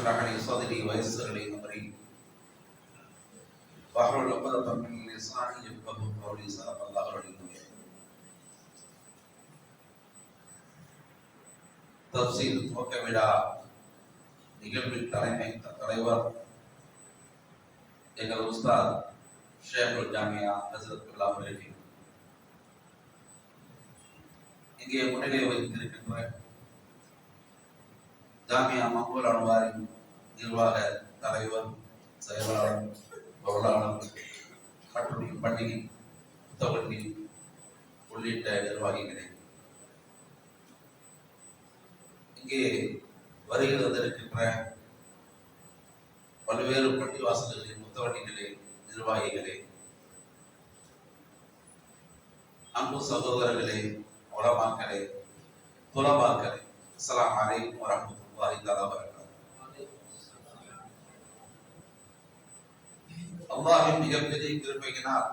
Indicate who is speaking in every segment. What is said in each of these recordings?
Speaker 1: اشرح لي صدري ويسر لي امري واحلل عقدة من لساني يفقهوا قولي صدق الله العلي العظيم தப்சீல் துவக்க விழா நிகழ்வின் தலைமை தலைவர் எங்கள் உஸ்தாத் ஷேகுல் ஜாமியா ஹசரத்துல்லா அவர்கள் இங்கே முன்னிலை வைத்திருக்கின்ற ஜாமியா மக்பூல் அன்வாரின் நிர்வாக தலைவர் செயலாளர் பொருளாளர் மற்றும் இப்பள்ளியின் புத்தகவண்டி உள்ளிட்ட நிர்வாகிகளே. இங்கே வருகை வந்திருக்கின்ற பல்வேறு பள்ளிவாசல்களின் முத்தவண்டிகளே நிர்வாகிகளே. அன்பு சகோதரர்களே உலமாக்களே துலமாக்களே அஸ்ஸலாமு அலைக்கும் வரஹ்மத்துல்லாஹி தஆலா வபரகாத்துஹு அல்லாஹின் மிகப்பெரிய கிருபையினால்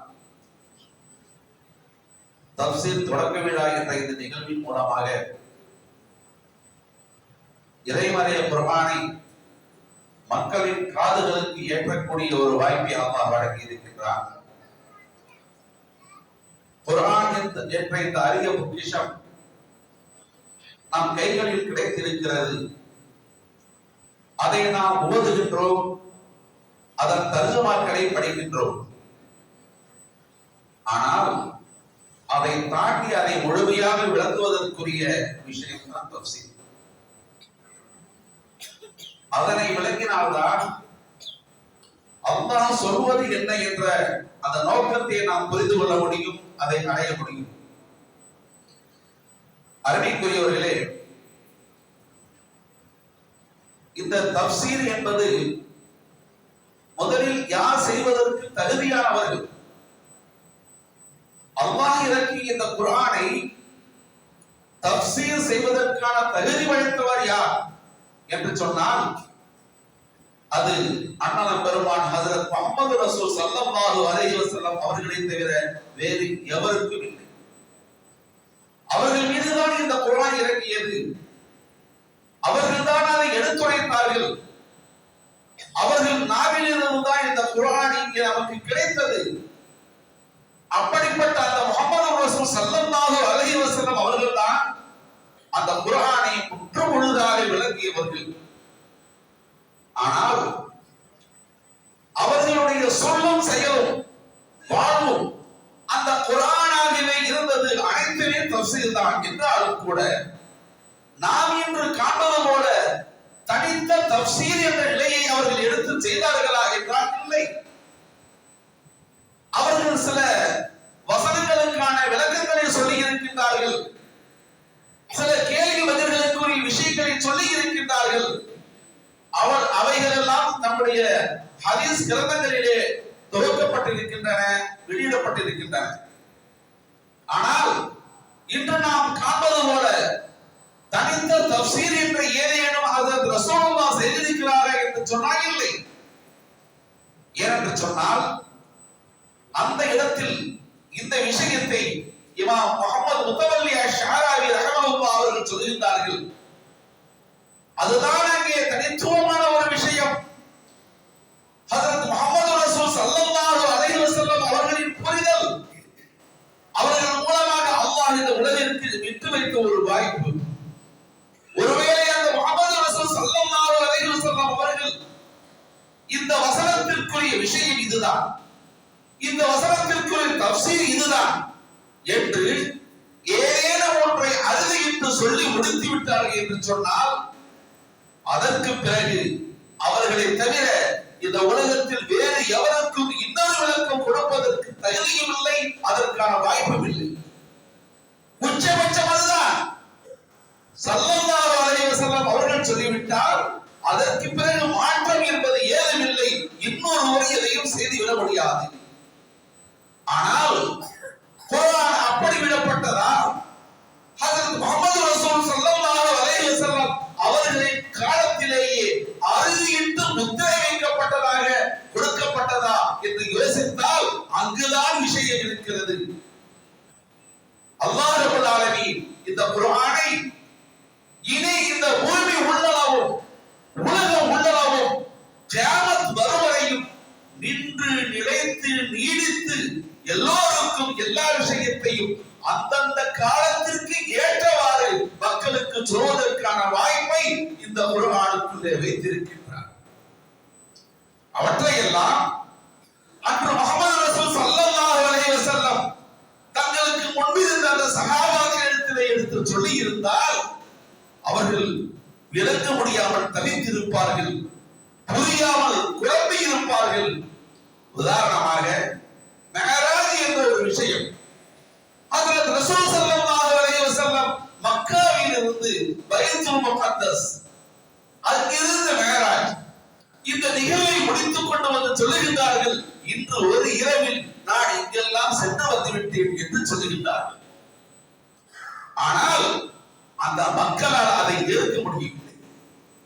Speaker 1: தப்சீர் தொடக்க விழா என்ற இந்த நிகழ்வின் மூலமாக இறைமறைய குர்ஆனை மக்களின் காதுகளுக்கு ஏற்றக்கூடிய ஒரு வாய்ப்பை அல்லாஹ் வழங்கி இருக்கின்றார் குர்ஆன் என்ற இந்த அரிய பொக்கிஷம் நம் கைகளில் கிடைத்திருக்கிறது. அதை நாம் ஓதுகின்றோம் அதன் தருகமாக்களை படிக்கின்றோம் ஆனால் அதை தாண்டி அதை முழுமையாக விளக்குவதற்குரிய விஷயம் தான் அதனை விளக்கினால்தான் அல்லாஹ் சொல்வது என்ன என்ற அந்த நோக்கத்தை நாம் புரிந்து கொள்ள முடியும் அதை அடைய முடியும். அருமைக்குரியவர்களே இந்த தப்சீர் என்பது முதலில் யார் செய்வதற்கு தகுதியானவர்கள்? அல்லாஹ் இறக்கிய இந்த குரானை தப்சீர் செய்வதற்கான தகுதி படைத்தவர் யார் என்று சொன்னால் அது அண்ணன் பெருமான் ஹசரத் முகமது ரசூல் ஸல்லல்லாஹு அலைஹி வஸல்லம் அவர்களை தவிர வேறு எவருக்கும் இல்லை. அவர்கள் மீதுதான் இந்த குரான் இறக்கியது அவர்கள் தான் அதை எடுத்துரைத்தார்கள். அவர்கள் நாவிலிருந்து தான் இந்த குர்ஆன் இங்கே நமக்கு கிடைத்தது. அப்படிப்பட்ட அந்த முகமது ரசூல் ஸல்லல்லாஹு அலைஹி வஸல்லம் அவர்கள் தான் அந்த குரானை முற்று முழுதாக விளங்கியவர்கள் ஆனால் அவர்களுடைய சொல்லும் செயலும் வாழ்வும் அந்த குரானாகவே இருந்தது. அனைத்துமே தப்சீர் தான் என்றாலும் கூட நாம் இன்று காண்பது போல தனித்த தப்சீர் என்ற நிலையை அவர்கள் எடுத்து செய்தார்களா என்றால் இல்லை. அவர்கள் சில வசனங்களுக்கான விளக்கங்களை சொல்லி இருக்கின்றார்கள். சில கேள்வி பதில்களுக்குரிய விஷயங்களை சொல்லி இருக்கின்றார்கள். அவர் அவைகளெல்லாம் நம்முடைய ஹதீஸ் கிரந்தங்களிலே தொகுக்கப்பட்டிருக்கின்றன வெளியிடப்பட்டிருக்கின்றன. ஆனால் இன்று நாம் காண்பது போல தனித்த தப்சீர் என்ற ஏதேனும் அதற்கு ரசோல்லா செய்திருக்கிறாரா என்று சொன்னால் இல்லை. ஏனென்று சொன்னால் அந்த இடத்தில் இந்த விஷயத்தை இமாம் முகமது முத்தவல்லியா ஷாராவி ரஹமத்துல்லாஹ் அவர்கள் சொல்லியிருந்தார்கள். அதுதான் அங்கே தனித்துவமான ஒரு விஷயம். ஹஜரத் முகமது ரசூல் சல்லல்லாஹு அலைஹி வஸல்லம் அவர்களின் புரிதல். அவர்கள் மூலமாக அல்லாஹ் இந்த உலகிற்கு விட்டு வைத்த ஒரு வாய்ப்பு இந்த வசனத்திற்குரிய விஷயம் இதுதான். இந்த வசனத்திற்குரிய தப்சீர் இதுதான் என்று ஏதேனும் ஒன்றை அறுதியிட்டு சொல்லி முடித்து விட்டார்கள் என்று சொன்னால் அதற்கு பிறகு அவர்களை தவிர இந்த உலகத்தில் வேறு எவருக்கும் இன்னொரு விளக்கம் கொடுப்பதற்கு தகுதியும் இல்லை அதற்கான வாய்ப்பும் இல்லை. உச்சபட்சம் அதுதான். சல்லல்லாஹு அலைஹி வஸல்லம் அவர்கள் சொல்லிவிட்டால் அதற்கு பிறகு முடியாது. ஆனால் குரான் அப்படி விடப்பட்டதா அதற்கு முகமது ரசூல் ஸல்லல்லாஹு வலையில் செல்லம் அவர்களின் காலத்திலேயே அறுதியிட்டு முத்திரை வைக்கப்பட்டதாக கொடுக்கப்பட்டதா என்று யோசித்தால் அங்குதான் விஷயம் இருக்கிறது. அல்லாஹ் இந்த குரானை இனி இந்த பூமி உள்ளளவும் உலகம் உள்ளளவும் நிலைத்து எல்லோருக்கும் எல்லா விஷயத்தையும் அந்தந்த காலத்திற்கு ஏற்றவாறு மக்களுக்கு சொல்வதற்கான வாய்ப்பை இந்த குரானுக்குள்ளே வைத்திருக்கின்றார். அவற்றையெல்லாம் அன்று முகமது ரசூல் சல்லல்லாஹு அலைஹி வஸல்லம் தங்களுக்கு முன்பிருந்த அந்த சகாபாக்களிடத்திலே எடுத்து சொல்லி இருந்தால் அவர்கள் விளங்க முடியாமல் தவித்திருப்பார்கள் புரியாமல் குழம்பி இருப்பார்கள் உதாரணமாக மேராஜ் என்ற ஒரு விஷயம். ஹஜ்ரத் ரசூல் செல்லம் அலைஹி செல்லம் மக்காவில் இருந்து பைத்துல் முகத்தஸ் அங்கிருந்து மேராஜ் இந்த நிகழ்வை முடித்துக் கொண்டு வந்து சொல்லுகின்றார்கள் இன்று ஒரு இரவில் நான் இங்கெல்லாம் சென்று வந்து விட்டேன் என்று சொல்லுகின்றார்கள். ஆனால் அந்த மக்களால் அதை ஏற்க முடியவில்லை.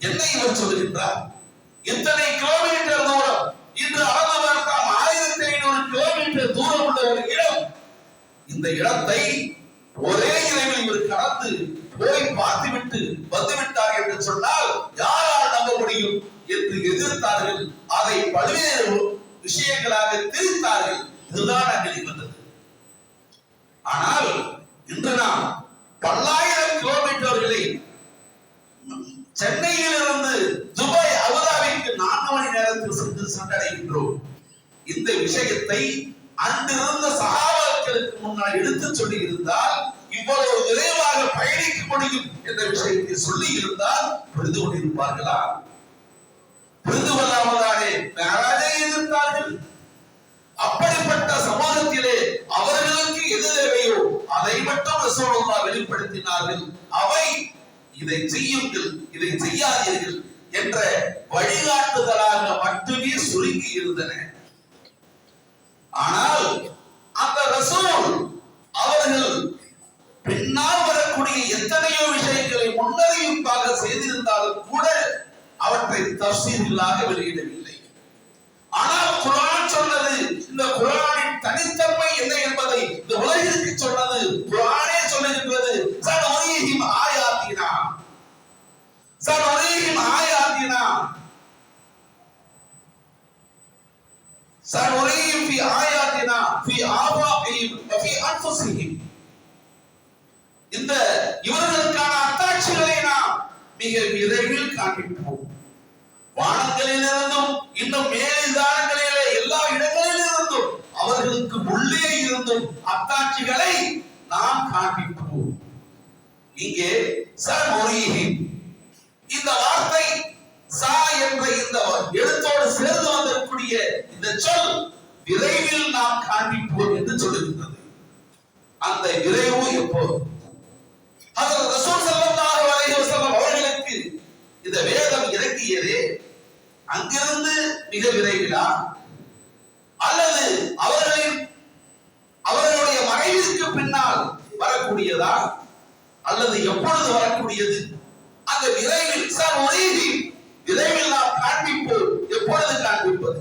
Speaker 1: என்ன இவர் சொல்லுகின்றார்? இத்தனை கிலோமீட்டர் தூரம் இன்று அளந்து பார்த்தால் இந்த இடத்தை ஒரே இறைவன் இவர் கடந்து போய் பார்த்துவிட்டு வந்துவிட்டார் என்று சொன்னால் யாரால் நம்ப முடியும் என்று எதிர்த்தார்கள். அதை பல்வேறு விஷயங்களாக திரித்தார்கள். இதுதான் அங்கே வந்தது ஆனால் இன்று நாம் பல்லாயிரம் கிலோமீட்டர்களை சென்னையிலிருந்து துபாய் அபுதாபிக்கு நான்கு மணி நேரத்தில் சென்று சென்றடைகின்றோம் இந்த விஷயத்தை அன்றிருந்த சகாபாக்களுக்கு முன்னால் எடுத்து சொல்லி இருந்தால் இவ்வளவு விரைவாக பயணிக்க முடியும் என்ற விஷயத்தை சொல்லி இருந்தால் புரிந்து கொண்டிருப்பார்களா? புரிந்து கொள்ளாமதானே மேராஜை எதிர்த்தார்கள்? அப்படிப்பட்ட சமூகத்திலே அவர்களுக்கு எது தேவையோ அதை மட்டும் ரசூலுல்லா வெளிப்படுத்தினார்கள். அவை இதை செய்யுங்கள் இதை செய்யாதீர்கள் என்ற வழிகாட்டுதலாக மட்டுமே சுருங்கி இருந்தன. ஆனால் அந்த ரசூல் அவர்கள் பின்னால் வரக்கூடிய எத்தனையோ விஷயங்களை முன்னறிவிப்பாக செய்திருந்தாலும் கூட அவற்றை தப்சீர்களாக வெளியிடவில்லை. ஆனால் குரான் சொன்னது இந்த குரானின் தனித்தன்மை என்ன என்பதை இந்த உலகிற்கு சொன்னது குரானே சனொரீஹிம் ஃபி ஆயாத்தினா ஃபி ஆபாஹிம் வ ஃபி இந்த இவர்களுக்கான அத்தாட்சிகளை நாம் மிக விரைவில் காண்பிப்போம். வானங்களிலிருந்தும் இன்னும் மேலிதாரங்களிலே எல்லா இடங்களிலிருந்தும் அவர்களுக்கு உள்ளே இருந்தும் அத்தாட்சிகளை நாம் காண்பிப்போம். இங்கே சமொழிஹி இந்த வார்த்தை வந்திருக்கூடிய இந்த சொல் விரைவில் நாம் காண்பிப்போம் என்று சொல்லுகின்றது அந்த விரைவு எப்போது? அதில் ரசூல் ஸல்லல்லாஹு அலைஹி வஸல்லம் அவர்களுக்கு இந்த வேதம் இறக்கியதே அங்கிருந்து மிக விரைவிலா? அல்லது அவர்களின் அவர்களுடைய மறைவிற்கு பின்னால் வரக்கூடியதா? அல்லது எப்பொழுது வரக்கூடியது? அந்த விரைவில் சார் விரைவில் நாம் காண்பிப்போம். எப்பொழுது காண்பிப்பது?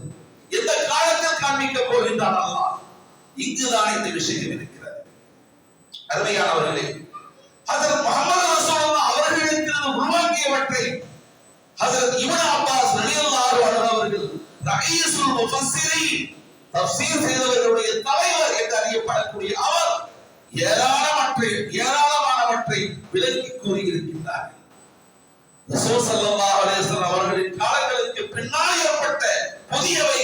Speaker 1: எந்த காலத்தில் காண்பிக்க போகின்றான் அல்லா இங்குதான் இந்த விஷயம் இருக்கிறது. அருமையானவர்களே அதில் முகமது ரசூலுல்லாஹ் அவர்களிடத்தில் உருவாக்கியவற்றை ஹஜரத் இவன் அப்பாஸ் ரலியல்லாஹு அவர்கள் ரயீசுல் முஃபஸ்ஸிரீன் தஃப்சீர் செய்தவர்களுடைய தலைவர் என்று அறியப்படக்கூடிய அவர் ஏராளமற்றை ஏராளமானவற்றை விலக்கி கூறியிருக்கின்றார்கள் ரசூல் ஸல்லல்லாஹு அலைஹி வஸல்லம் அவர்களின் காலங்களுக்கு பின்னால் ஏற்பட்ட புதியவை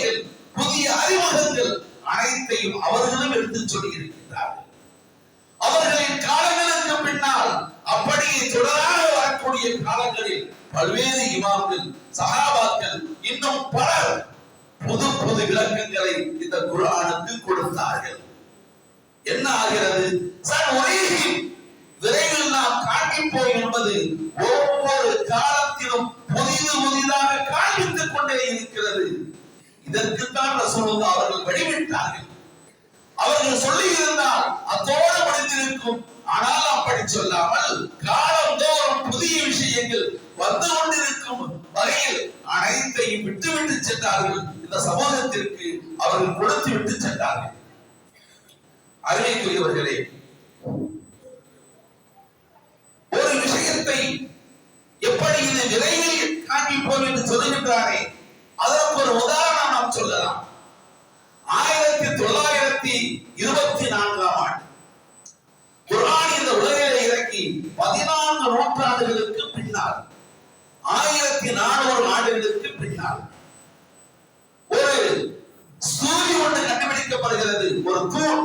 Speaker 1: காரியத்தையும் அவர்களும் எடுத்து சொல்லி இருக்கின்றார்கள் அவர்களின் காலங்களுக்கு பின்னால் அப்படியே தொடராக வரக்கூடிய காலங்களில் பல்வேறு இமாம்கள் சகாபாக்கள் இன்னும் பலர் புது புது விளக்கங்களை இந்த குரானுக்கு கொடுத்தார்கள். என்ன ஆகிறது? சார் ஒரே விரைவில் நாம் காண்பிப்போம் என்பது ஒவ்வொரு காலத்திலும் புதிது புதிதாக காண்பித்துக் கொண்டே இருக்கிறது. இதற்குத்தான் ரசூலுல்லாஹ் அவர்கள் வழிவிட்டார்கள் அவர்கள் சொல்லி இருந்தால் அத்தோடு முடிந்திருக்கும் ஆனால் அப்படி சொல்லாமல் காலந்தோறும் புதிய விஷயங்கள் வந்து கொண்டிருக்கும் வகையில் அனைத்தையும் விட்டுவிட்டு சென்றார்கள். இந்த சமூகத்திற்கு அவர்கள் கொடுத்து விட்டு சென்றார்கள். அறிவிக்கிறவர்களே ஒரு விஷயத்தை எப்படி இது விரைவில் காண்பிப்போம் என்று சொல்லுகின்றாரே அதற்கு ஒரு உதாரணம் நாம் சொல்லலாம். ஆயிரத்தி தொள்ளாயிரத்தி இருபத்தி நான்காம் ஆண்டு குரான் இந்த உலகில இறக்கி பதினான்கு நூற்றாண்டுகளுக்கு பின்னால் ஆயிரத்தி நானூறு ஆண்டுகளுக்கு பின்னால் ஒரு சூரிய ஒன்று கண்டுபிடிக்கப்படுகிறது. ஒரு தூண்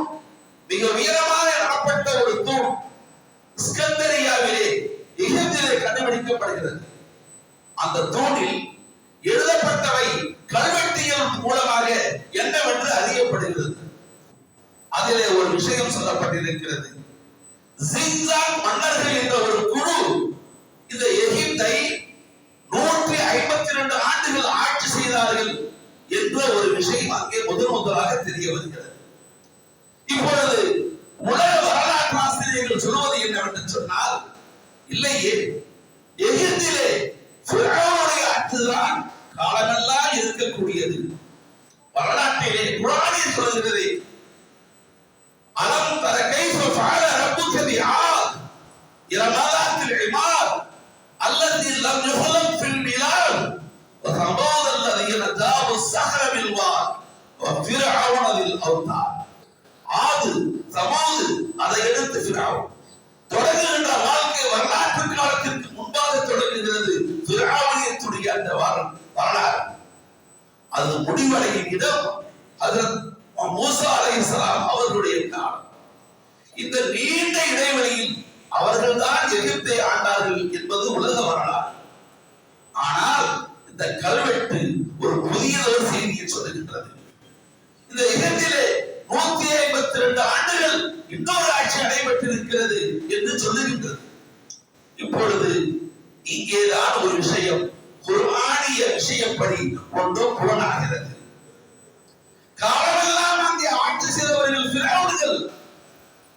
Speaker 1: மிக உயரமாக நடப்பட்ட ஒரு தூண் ஸ்கந்தரியாவிலே எகிப்திலே கண்டுபிடிக்கப்படுகிறது. அந்த தூணில் எழுதப்பட்டவை கல்வெட்டியல் மூலமாக என்னவென்று அறியப்படுகிறது. அதிலே ஒரு விஷயம் சொல்லப்பட்டிருக்கிறது. மன்னர்கள் என்ற ஒரு முடிவடையும் இடம் ஹஜரத் அலை இஸ்லாம் அவர்களுடைய காலம் இந்த நீண்ட இடைவெளியில் அவர்கள்தான் எகிப்தை ஆண்டார்கள் என்பது உலக வரலாறு. ஆனால் இந்த கல்வெட்டு ஒரு புதிய ஒரு செய்தியை சொல்லுகின்றது. இந்த எகிப்திலே நூத்தி ஐம்பத்தி ரெண்டு ஆண்டுகள் இன்னொரு ஆட்சி நடைபெற்றிருக்கிறது என்று சொல்லுகின்றது. இப்பொழுது இங்கேதான் ஒரு விஷயம். குர்ஆனிய விஷயப்படி கொண்டோ புலனாகிறது. காலமெல்லாம் அங்கே ஆட்சி செய்தவர்கள் பிறவுகள்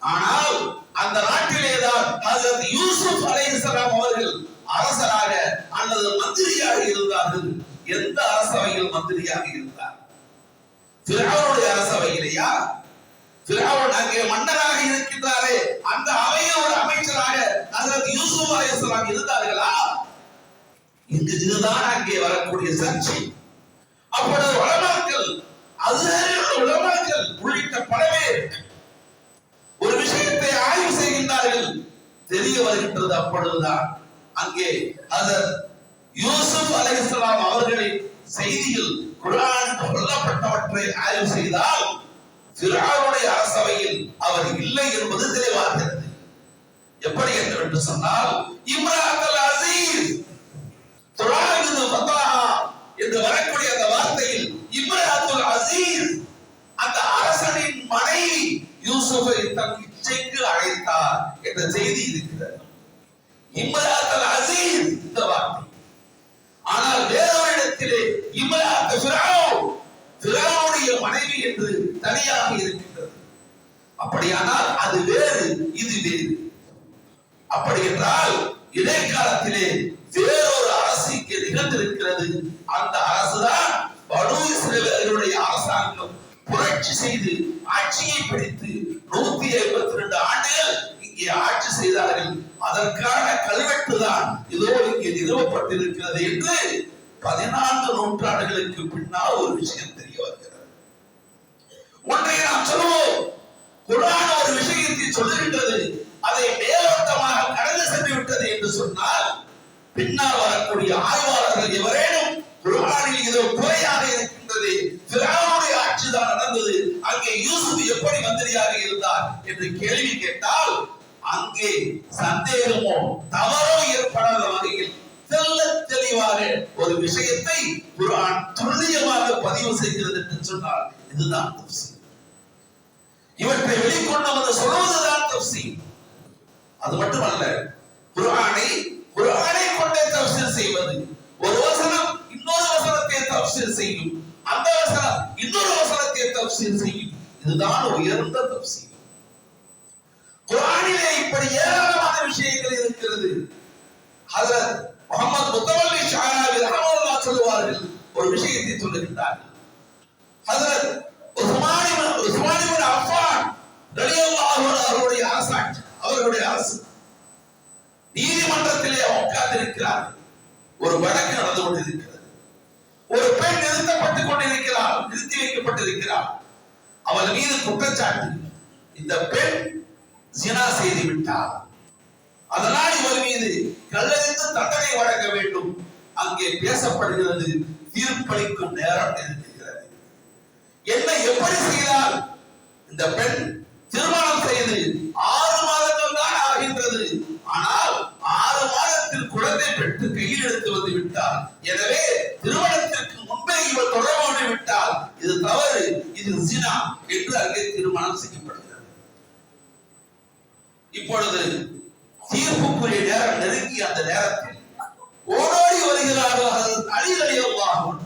Speaker 1: ஆனால் அந்த நாட்டிலேதான் ஹசரத் யூசுப் அலைஹிஸ்ஸலாம் அவர்கள் அரசராக அல்லது மந்திரியாக இருந்தார்கள். எந்த அரசவையில் மந்திரியாக இருந்தார்? பிறவனுடைய அரசவையிலேயா? பிறவன் அங்கே மன்னராக இருக்கின்றாரே. அந்த அவையில் ஒரு அமைச்சராக ஹசரத் யூசுப் அலைஹிஸ்ஸலாம் இருந்தார்களா? இங்கு இதுதான் அங்கே வரக்கூடிய சர்ச்சை. அப்பொழுது வளமாக்கல் அது உலமாக்கள் உள்ளிட்ட பல பேர் ஒரு விஷயத்தை ஆய்வு செய்கின்றார்கள். தெரிய வருகின்றது அப்பொழுதுதான். அங்கே அதர் யூசுப் அலைஹிஸ்ஸலாம் அவர்களின் செய்தியில் குரான் சொல்லப்பட்டவற்றை ஆய்வு செய்தால் ஃபிரௌனுடைய அரசவையில் அவர் இல்லை என்பது தெளிவாகிறது. எப்படி என்று சொன்னால் இம்ராத் அசீஸ் என்று வரக்கூடிய அந்த வார்த்தையில் இப்ராஹிம் அசீஸ் அந்த அரசனின் மனைவி யூசுஃபை தன் இச்சைக்கு அழைத்தார் என்ற செய்தி இருக்கிறது. அசீஸ் இந்த வார்த்தை. ஆனால் வேறொரு இம்ராத் ஃபிரௌன் ஃபிரௌனுடைய மனைவி என்று தனியாக இருக்கின்றது. அப்படியானால் அது வேறு இது வேறு. அப்படி என்றால் இடைக்காலத்திலே வேறு வாசிக்க நிகழ்ந்திருக்கிறது அந்த அரசுதான் பனு இஸ்ரேலர்களுடைய அரசாங்கம். புரட்சி செய்து ஆட்சியை பிடித்து நூத்தி ஐம்பத்தி ரெண்டு ஆண்டுகள் இங்கே ஆட்சி செய்தார்கள். அதற்கான கல்வெட்டு தான் இதோ இங்கே நிறுவப்பட்டிருக்கிறது என்று பதினான்கு நூற்றாண்டுகளுக்கு பின்னால் ஒரு விஷயம் தெரிய வருகிறது. ஒன்றை நாம் சொல்லுவோம். குரான் ஒரு விஷயத்தை சொல்லுகின்றது. அதை மேலோட்டமாக கடந்து சென்று விட்டது என்று சொன்னால் பின்னால் வரக்கூடிய ஆய்வாளர்கள் எவரேனும் குரானில் ஏதோ குறையாக இருக்கின்றது ஃபிரௌனுடைய ஆட்சி தான் நடந்தது அங்கே யூசுப் எப்படி மந்திரியாக இருந்தார் என்று கேள்வி கேட்டால் அங்கே சந்தேகமோ தவறோ ஏற்படாத வகையில் தெல்ல தெளிவாக ஒரு விஷயத்தை குரான் துல்லியமாக பதிவு செய்கிறது என்று சொன்னால் இதுதான் தப்சி. இவற்றை வெளிக்கொண்டு வந்து சொல்வதுதான் தப்சி. அது மட்டுமல்ல குரானை குர்ஆனை கொண்டே தப்சீர் செய்வது. ஒரு வசனம் இன்னொரு வசனத்தை தப்சீர் செய்யும். அந்த வசனம் இன்னொரு வசனத்தை தப்சீர் செய்யும். இதுதான் உயர்ந்த தப்சீர் குரானிலே இப்படி ஏராளமான விஷயங்கள் இருக்கிறது. ஹஜரத் முகமது முத்தவல்லி ஷாராவி ரஹமத்துல்லாஹ் சொல்லுவார்கள் ஒரு விஷயத்தை சொல்லுகின்றார்கள். ஹஜரத் உஸ்மானி உஸ்மானி உஸ்மான் அஃபான் ரலியல்லாஹு அவருடைய அரசாட்சி அவர்களுடைய அரசு. நீதிமன்றத்திலே உட்கார்ந்திருக்கிறார் ஒரு வழக்கு நடந்து கொண்டிருக்கிறது. ஒரு பெண் நிறுத்தப்பட்டுக் கொண்டிருக்கிறார் நிறுத்தி வைக்கப்பட்டிருக்கிறார் அவள் மீது குற்றச்சாட்டு. இந்த பெண் ஜினா செய்து விட்டார் அதனால் இவர் மீது கல்லறிந்து தண்டனை வழங்க வேண்டும். அங்கே பேசப்படுகிறது தீர்ப்பளிக்கும் நேரம் இருக்கிறது என்ன எப்படி செய்தால்? இந்த பெண் திருமணம் செய்து ஆறு மாதங்கள் தான் ஆகின்றது ஆனால் ஆறு மாதத்தில் குழந்தை பெற்று கையில் எடுத்து வந்து விட்டார் எனவே திருமணத்திற்கு முன்பே இவர் தொடர்பு விட்டால் இது தவறு இது ஜினா என்று அங்கே திருமணம் செய்யப்படுகிறது. இப்பொழுது தீர்ப்புக்குரிய நேரம் நெருங்கி அந்த நேரத்தில் ஓடோடி வருகிறார்கள் அழிதலையவாகும்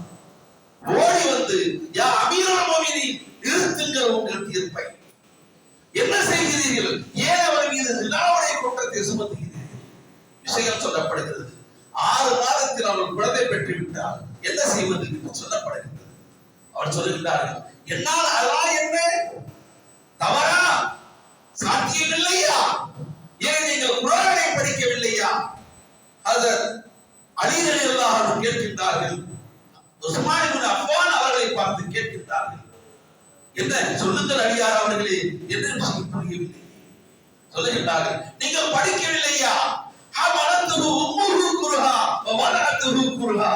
Speaker 1: ஓடி வந்து யா அமீருல் மோமினின் நிறுத்துங்கள் உங்கள் தீர்ப்பை. என்ன செய்கிறீர்கள்? ஏன் அவர் மீது நிலாவுடைய குற்றத்தை சுமத்துகிறீர்கள்? விஷயம் சொல்லப்படுகிறது. ஆறு மாதத்தில் அவள் குழந்தை பெற்று விட்டால் என்ன செய்வது என்று சொல்லப்படுகிறது. அவர் சொல்லுகிறார்கள் என்னால் அதெல்லாம் என்ன? தவறா? சாத்தியம் இல்லையா ஏன் நீங்கள் குரானை படிக்கவில்லையா? அது அலிகள் எல்லாரும் கேட்கின்றார்கள் உஸ்மானின் அப்பான் அவர்களை பார்த்து கேட்கின்றார்கள். என்ன? சொல்லுங்கள் அடியார் அவர்களே என்ன புரியவில்லை. சொல்லுகின்றார்கள் நீங்கள் படிக்கவில்லையா? ஹமலத்துஹு உம்முஹு குர்ஹா வ வலஅத்துஹு குர்ஹா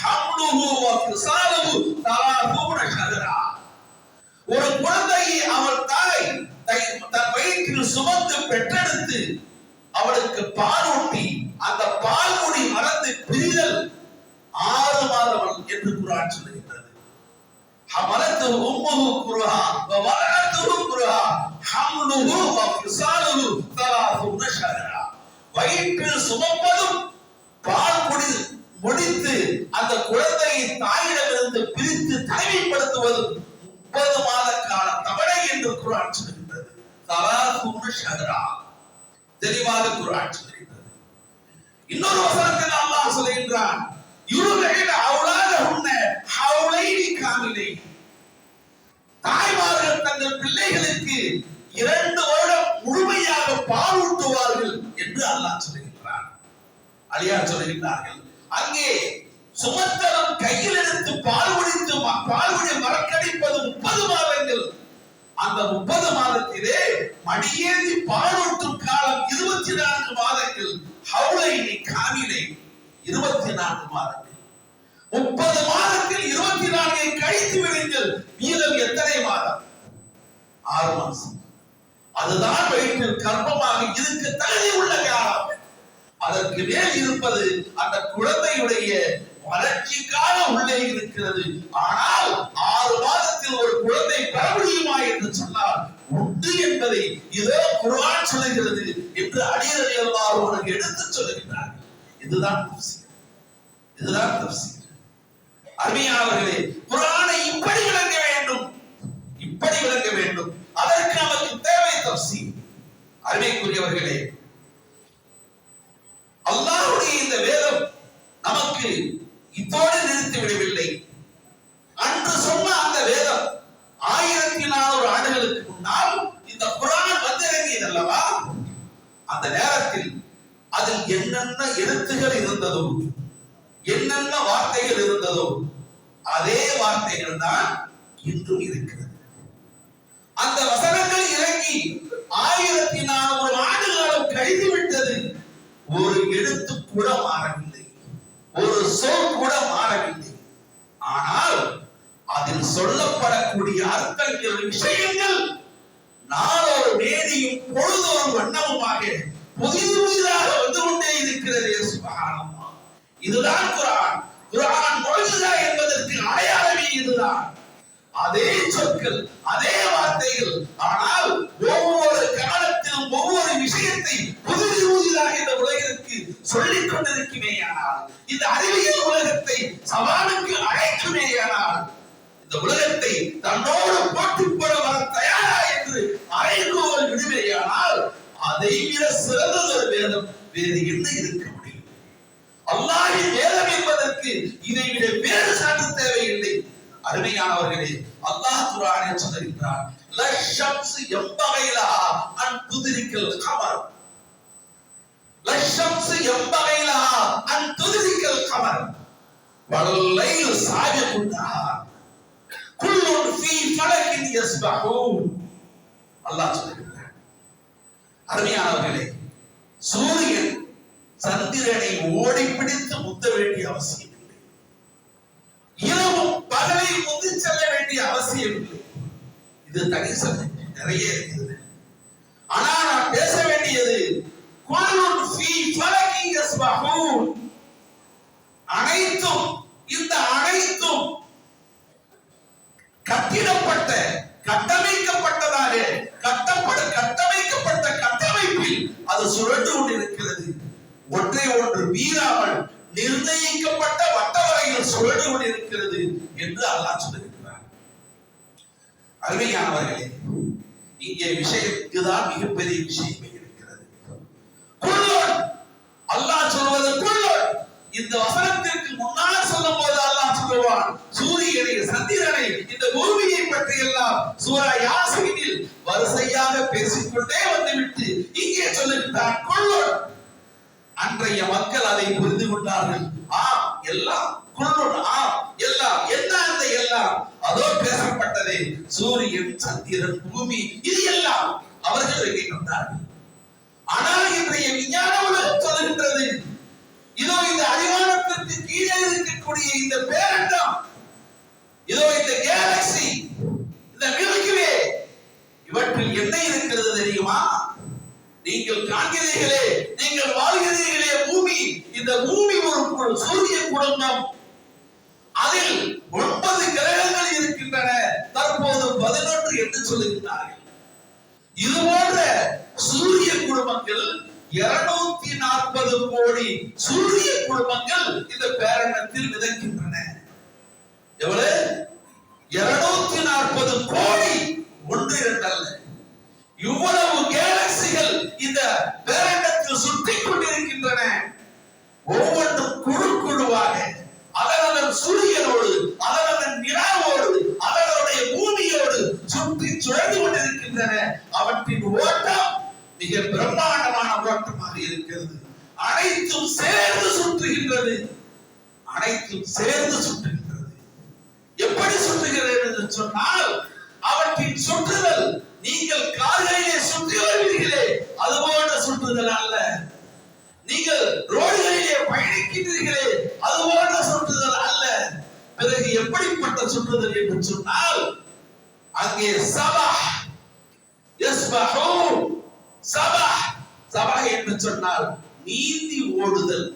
Speaker 1: ஹம்லுஹு வ ஃபிசாலுஹு தலாஹூன ஷஹரா ஒரு குழந்தையை அவள் தாய் தை- தன் வயிற்றில் சுமந்து பெற்றெடுத்து அவளுக்கு பால் ஊட்டி அந்த பால் முடி மறந்து பிரிதல் ஆறு மாதம் என்று குரான் சொல்லுகின்றது حملته أمه كرها ووضعته كرها حمله وفصاله ثلاثون شهرا வயிற்றில் சுமப்பதும் பால் முடி முடித்து அந்த குழந்தையை தாயிடமிருந்து பிரித்து தனிமைப்படுத்துவதும் முப்பது மாத கால தவணை என்று குரான் சொல்கின்றது. தெளிவாக குரான் சொல்கின்றது. இன்னொரு வசனத்தில் அல்லாஹ் சொல்கின்றான். யுருகைன அவளாக உன்ன அவளை காமிலை. தாய்மார்கள் தங்கள் பிள்ளைகளுக்கு இரண்டு வருடம் முழுமையாக பாலூட்டுவார்கள் என்று அல்லாஹ் சொல்லுகின்றான். அழியார் சொல்லுகின்றார்கள். அங்கே சுமத்தரம் கையில் எடுத்து பால் குடித்து ம- மறக்கடிப்பது முப்பது மாதங்கள். அந்த முப்பது மாதத்திலே மடியேறி பாலூட்டும் காலம் இருபத்தி நான்கு மாதங்கள். ஹவுலைனி காவிலை இருபத்தி நான்கு மாதங்கள். முப்பது மாதத்தில் இருபத்தி நான்கை கழித்து விடுங்கள். மீதம் எத்தனை மாதம்? ஆறு மாசம் அதுதான் வயிற்றில் கர்ப்பமாக இருக்க தகுதி உள்ள காலம்? அதற்கு மேல் இருப்பது அந்த குழந்தையுடைய வளர்ச்சிக்காக உள்ளே இருக்கிறது. ஆனால் ஆறு மாதத்தில் ஒரு குழந்தை பெற முடியுமா என்று சொன்னால் உண்டு என்பதை இதோ குரான் சொல்லுகிறது என்று அடியறை எல்லாரும் உனக்கு எடுத்து சொல்லுகிறார் இதுதான் தப்சீர். இதுதான் தப்சீர். அருமையானவர்களே குரானை இப்படி விளங்க வேண்டும். இப்படி விளங்க வேண்டும். அதற்கு நமக்கு தேவை தப்சி அருமைக்குரியவர்களே அல்லாஹுடைய இந்த வேதம் நமக்கு இதோடு நிறுத்தி விடவில்லை. அன்று சொன்ன அந்த வேதம் ஆயிரத்தி நானூறு ஆண்டுகளுக்கு முன்னால் இந்த குரான் வந்திறங்கியது அல்லவா அந்த நேரத்தில் அதில் என்னென்ன எழுத்துகள் இருந்ததோ என்னென்ன வார்த்தைகள் இருந்ததோ அதே வார்த்தைகள் தான் இன்றும் இருக்கிறது. அந்த வசனங்கள் இறங்கி ஆயிரத்தி நானூறு ஆண்டு காலம் கழிந்து விட்டது. ஒரு எழுத்து கூட மாறவில்லை. ஒரு சொல் கூட மாறவில்லை. ஆனால் அதில் சொல்லப்படக்கூடிய அர்த்தங்கள் விஷயங்கள் நாளொரு மேனியும் பொழுதொரு வண்ணமுமாக புதிது புதிதாக வந்து கொண்டே இருக்கிறது. இதுதான் குரான். குரான் மொழிதா என்பதற்கு அடையாளமே இதுதான். அதே சொற்கள் அதே வார்த்தைகள். ஆனால் ஒவ்வொரு காலத்திலும் ஒவ்வொரு விஷயத்தை புதிது புதிதாக இந்த உலகிற்கு சொல்லிக் கொண்டிருக்குமேயானால் இந்த அறிவியல் உலகத்தை சவாலுக்கு அழைக்குமேயானால் இந்த உலகத்தை தன்னோடு போட்டி போட வர தயாரா என்று அழைக்குவோர் விடுவேயானால் அதை விட சிறந்ததொரு வேதம் வேறு என்ன இருக்க முடியும்? அல்லாஹின் வேதம் என்பதற்கு இதை விட வேறு சான்று தேவையில்லை. அருமையானவர்களே அல்லாஹ் குரானே சொல்லுகின்றான் லஷம்ஸ் எம்பகையிலா அன் துதிரிக்கல் கமர். லஷம்ஸ் எம்பகையிலா அன் துதிரிக்கல் கமர். வல்லைல் சாபிகுன்னா குல்லுன் ஃபீ ஃபலகின் யஸ்பஹூன். அல்லாஹ் சொல்லுகின்றான். அருமையானவர்களே சூரியன் சந்திரனை ஓடிப்பிடித்து முத்த வேண்டிய அவசியம் இரவும் பகலை முந்தி செல்ல வேண்டிய அவசியம் இல்லை. இது தனி சப்ஜெக்ட் நிறைய இருக்குது. ஆனா நான் பேச வேண்டியது அனைத்தும் இந்த அனைத்தும் கட்டிடப்பட்ட கட்டமைக்கப்பட்டதாலே கட்டப்பட கட்டமைக்கப்பட்ட கட்டமைப்பில் அது சுழன்று கொண்டிருக்கிறது. ஒன்றை ஒன்று மீறாமல் நிர்ணயிக்கப்பட்ட வட்டவரையில் சுழன்று கொண்டிருக்கிறது என்று அல்லாஹ் சொல்லுகிறார் அருமையானவர்களே இங்கே விஷயம் இதுதான் மிகப்பெரிய விஷயமே இருக்கிறது. அல்லாஹ் சொல்வது குள்ளோன் இந்த வசனத்திற்கு முன்னால் சொல்லும் போது அல்லாஹ் சொல்லுவான் சூரியனை சந்திரனை இந்த பூமியை பற்றி எல்லாம் சூரா யாசீனில் வரிசையாக பேசிக்கொண்டே வந்துவிட்டு இங்கே சொல்லுகிறான் குள்ளோன் அன்றைய மக்கள் அதை புரிந்து கொண்டார்கள். ஆம் எல்லாம் குள்ளோன் ஆம் எல்லாம் என்ன அந்த எல்லாம்? அதோ பேசப்பட்டதே. சூரியன் சந்திரன் பூமி இது எல்லாம் அவர்கள் வெளியே கொண்டார்கள் ஆனால் இன்றைய விஞ்ஞான உலகம் சொல்லுகின்றது? இதோ இந்த அடிவானத்திற்கு கீழே இருக்கக்கூடிய இந்த பேரண்டம். இதோ இந்த கேலக்சி இந்த மில்கிவே இவற்றில் என்ன இருக்கிறது தெரியுமா? நீங்கள் காண்கிறீர்களே நீங்கள் வாழ்கிறீர்களே பூமி. இந்த பூமி ஒரு சூரிய குடும்பம். அதில் ஒன்பது கிரகங்கள் இருக்கின்றன. தற்போது பதினொன்று என்று சொல்லுகிறார்கள் இது போன்ற சூரிய குடும்பங்கள் இருநூத்தி நாற்பது கோடி சூரிய குடும்பங்கள் இந்த பேரணத்தில் விதைக்கின்றன எவ்வளவு? இருநூத்தி நாற்பது கோடி. ஒன்று இரண்டல்ல இவ்வளவு கேலக்சிகள் இந்த பேரண்டத்தில் சுற்றி கொண்டிருக்கின்றன ஒவ்வொன்றும் குழு குழுவாக அதனதன் சூரியனோடு அதனதன் நிலாவோடு அதனுடைய பூமியோடு சுற்றி சுழந்து கொண்டிருக்கின்றன அவற்றின் ஓட்டம் மிக பிரம்மாண்டமான ஓட்டமாக இருக்கிறது அனைத்தும் சேர்ந்து சுற்றுகின்றது அனைத்தும் சேர்ந்து சுற்றுகின்றது எப்படி சுற்றுகிறது என்று சொன்னால் அவற்றின் சுற்றுதல் நீங்கள் கார்களிலே சுற்றி வருவீர்களே அது போன்ற சுற்றுதல் அல்ல நீங்கள் ரோடுகளிலே பயணிக்கின்றீர்களே அது போன்ற சுற்றுதல் அல்ல பிறகு எப்படிப்பட்ட சுற்றுதல் என்று சொன்னால் அங்கே சபா சபா சபா என்று சொன்னால் நீந்தி ஓடுதல்.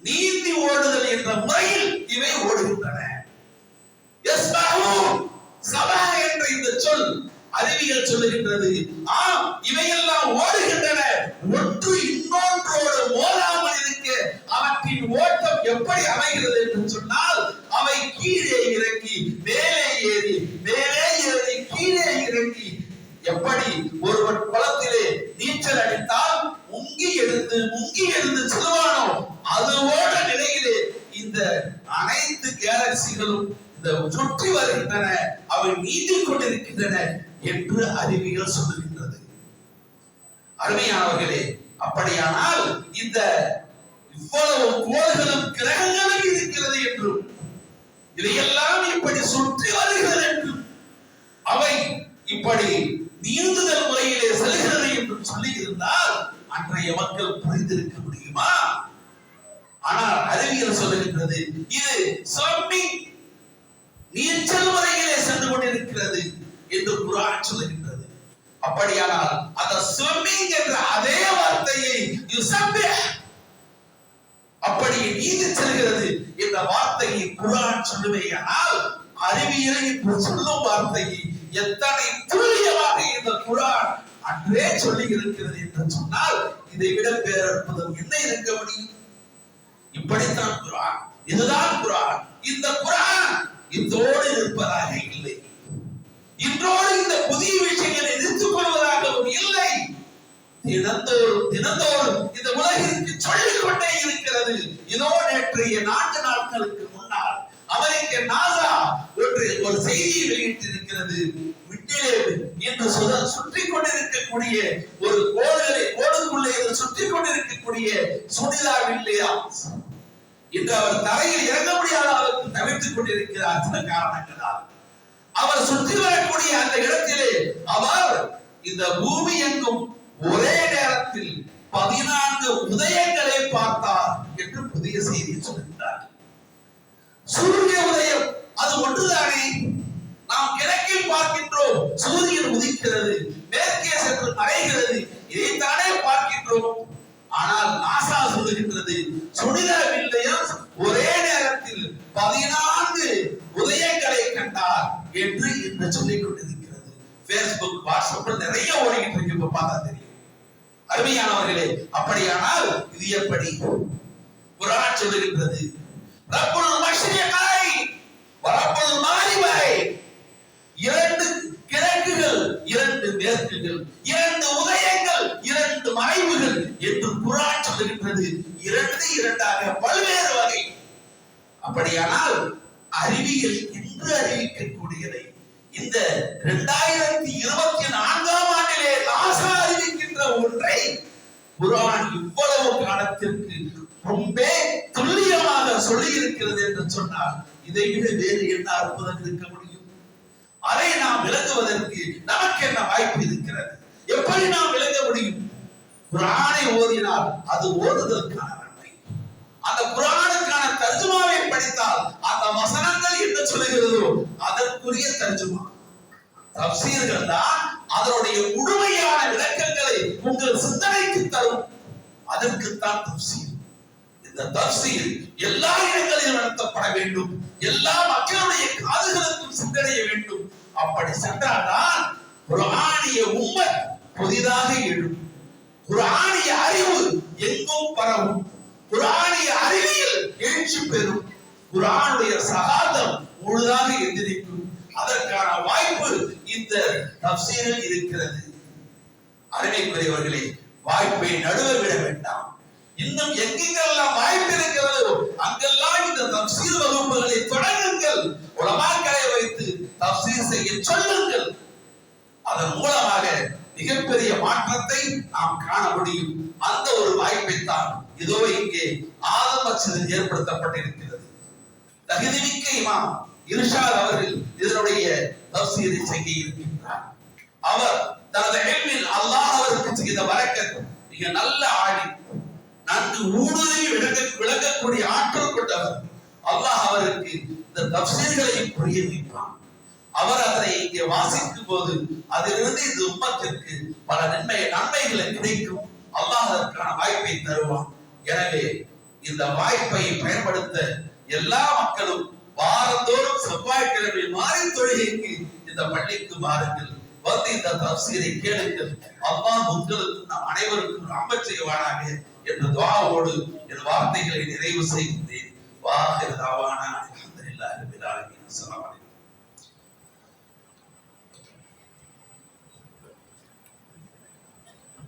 Speaker 1: நீந்தி ஓடுதல் என்ற முறையில் இவை ஓடுகின்றன. சபா என்ற இந்த சொல் அறிவியல் சொல்லுகின்றது. ஆம் இவையெல்லாம் ஓடுகின்றன. ஒன்று இன்னொன்றோடு மோதாமல் இருக்க அவற்றின் ஓட்டம் எப்படி அமைகிறது என்று சொன்னால் அவை கீழே இறங்கி மேலே ஏறி மேலே ஏறி கீழே இறங்கி எப்படி ஒருவன் குளத்திலே நீச்சல் அடித்தால் முங்கி எழுந்து முங்கி எழுந்து செல்வானோ அதுவோட நிலையிலே இந்த அனைத்து கேலக்சிகளும் இந்த சுற்றி வருகின்றன அவை நீந்திக் கொண்டிருக்கின்றன என்று அறிவியல் சொல்லுகின்றது. அருமையானவர்களே அப்படியானால் இந்த இவ்வளவு கோள்களும் கிரகங்களும் இருக்கிறது என்றும் இதையெல்லாம் இப்படி சுற்றி வருகிறது என்றும் அவை இப்படி நீந்துதல் முறையிலே செல்கிறது என்று சொல்லி இருந்தால் அன்றைய மக்கள் புரிந்திருக்க முடியுமா? ஆனால் அறிவியல் சொல்லுகின்றது இது ஸ்விம்மிங் நீச்சல் முறையிலே சென்று கொண்டிருக்கிறது என்று குரான் சொல்லுகின்றது. அப்படியானால் அந்த ஸ்விம்மிங் என்ற அதே வார்த்தையை யுசப்பிஹ் அப்படியே நீந்தி செல்கிறது என்ற வார்த்தையை குரான் சொல்லுவேயானால் அறிவியலை சொல்லும் வார்த்தையை எத்தனை துல்லியமாக இந்த குரான் அன்றே சொல்லி இருக்கிறது என்று சொன்னால் இதை விட பேரற்புதம் என்ன இருக்க முடியும்? இப்படித்தான் குரான். இதுதான் குரான். இந்த குரான் இதோடு இருப்பதாக இல்லை. இன்றோடு இந்த புதிய விஷயங்களை எதிர்த்துக் கொள்வதாகவும் இல்லை. தினந்தோறும் தினந்தோறும் இந்த உலகிற்கு சொல்லிக் கொண்டே இருக்கிறது. இதோ நேற்றைய நான்கு நாட்களுக்கு முன்னால் அவருக்கு நாசா ஒன்று ஒரு செய்தியை வெளியிட்டிருக்கிறது. விண்ணிலே என்று சுத- சுற்றிக் கொண்டிருக்கக்கூடிய ஒரு கோடுகளை கோடுக்குள்ளே சுற்றி சுற்றிக் கொண்டிருக்கக்கூடிய சுனிதா வில்லையா. இன்று அவர் தரையில் இறங்க முடியாத அளவுக்கு தவிர்த்துக் கொண்டிருக்கிறார் சில காரணங்களால். அவர் சுற்றி வரக்கூடிய அந்த இடத்திலே அவர் இந்த பூமி எங்கும் ஒரே நேரத்தில் பதினான்கு உதயங்களை பார்த்தார் என்று புதிய செய்தி சொல்கிறார் சூரிய உதயம் அது ஒன்றுதானே? நாம் கிழக்கில் பார்க்கின்றோம் சூரியன் உதிக்கிறது மேற்கே சென்று மறைகிறது இதைத்தானே பார்க்கின்றோம். ஆனால் நாசா சொல்லுகின்றது சுனித வில்லையம் ஒரே நேரத்தில் பதினான்கு உதயங்களை கண்டார் என்று இன்று சொல்லிக் கொண்டிருக்கிறது. பேஸ்புக் வாட்ஸ்அப்ல நிறைய ஓடிக்கிட்டு இருக்கு இப்ப பார்த்தா தெரியும். அருமையானவர்களே அப்படியானால் இது எப்படி? குரான் சொல்லுகின்றது ரப்புல் மஷ்ரிகை வரப்புல் மாரிபை இரண்டு கிழக்குகள் இரண்டு மேற்குகள் இரண்டு உதயங்கள் இரண்டு மறைவுகள் என்று குரான் சொல்லுகின்றது இரண்டு இரண்டாக பல்வேறு வகை. அப்படியானால் அறிவியல் இன்று அறிவிக்கக்கூடியதை இந்த இரண்டாயிரத்தி இருபத்தி நான்காம் ஆண்டிலே நாசா அறிவிக்கின்ற ஒன்றை குரான் இவ்வளவு காலத்திற்கு ரொம்ப துல்லியமாக சொல்லி இருக்கிறது என்று சொன்னால் இதை விட வேறு என்ன அற்புதம் இருக்க முடியும்? அதை நாம் விளங்குவதற்கு நமக்கு என்ன வாய்ப்பு இருக்கிறது? எப்படி நாம் விளங்க முடியும்? குரானை ஓதினால் அது ஓதுதற்கான அந்த குரானுக்கான தர்ஜுமாவை படித்தால் அந்த வசனங்கள் என்ன சொல்லுகிறதோ? அதற்குரிய தர்ஜுமா. தப்சீர்கள் தான் அதனுடைய முழுமையான விளக்கங்களை உங்கள் சிந்தனைக்கு தரும். அதற்குத்தான் தப்சீர் இந்த தப்சீர் எல்லா இடங்களிலும் நடத்தப்பட வேண்டும். எல்லா மக்களுடைய காதுகளுக்கும் சென்றடைய வேண்டும். அப்படி சென்றால்தான் குரானிய உண்மை புதிதாக எழும். குரானிய அறிவு எங்கும் பரவும். குரானிய அறிவியல் எழுச்சி பெறும். குரானுடைய சகாதம் முழுதாக எந்திரிக்கும். அதற்கான வாய்ப்பு இந்த தப்சீரில் இருக்கிறது. அருமைக்குரியவர்களே வாய்ப்பை நடுவ விட வேண்டாம். இன்னும் எங்கெங்கெல்லாம் வாய்ப்பு இருக்கிறதோ அங்கெல்லாம் இந்த தப்சீர் வகுப்புகளை தொடங்குங்கள். உலமாக்களை வைத்து தப்சீர் செய்ய சொல்லுங்கள். அதன் மூலமாக மிகப்பெரிய மாற்றத்தை நாம் காண முடியும். அந்த ஒரு வாய்ப்பை தான் இதோ இங்கே ஆதம் மசிதில் ஏற்படுத்தப்பட்டிருக்கிறது. தகுதிமிக்க இமாம் இர்ஷாத் அவர்கள் இதனுடைய தப்சீரை செய்ய இருக்கின்றார். அவர் தனது எல்மில் அல்லாஹ் அவருக்கு செய்த வரக்கத் மிக நல்ல ஆடி நன்கு ஊடுருவி விளங்க விளங்கக்கூடிய ஆற்றல் கொண்டவர். அல்லாஹ் அவருக்கு இந்த தப்சீர்களை புரிய வைப்பான் அவர் அதனை இங்கே வாசிக்கும் போது அதிலிருந்து இந்த உம்மத்திற்கு பல நன்மை நன்மைகளை கிடைக்கும். அல்லாஹ் அதற்கான வாய்ப்பை தருவான். எனவே இந்த வாய்ப்பை பயன்படுத்த எல்லா மக்களும் வாரந்தோறும் செவ்வாய்க்கிழமை மாறி தொழுகைக்கு இந்த பள்ளிக்கு வாருங்கள். வந்து இந்த தப்சீரை கேளுங்கள். அல்லாஹ் உங்களுக்கும் நம் அனைவருக்கும் ரஹ்மத் செய்வானாக என்ற துவாவோடு என் வார்த்தைகளை நிறைவு செய்கின்றேன். வாஹிர் தாவானா அல்ஹம்துலில்லாஹி அஸ்ஸலாமு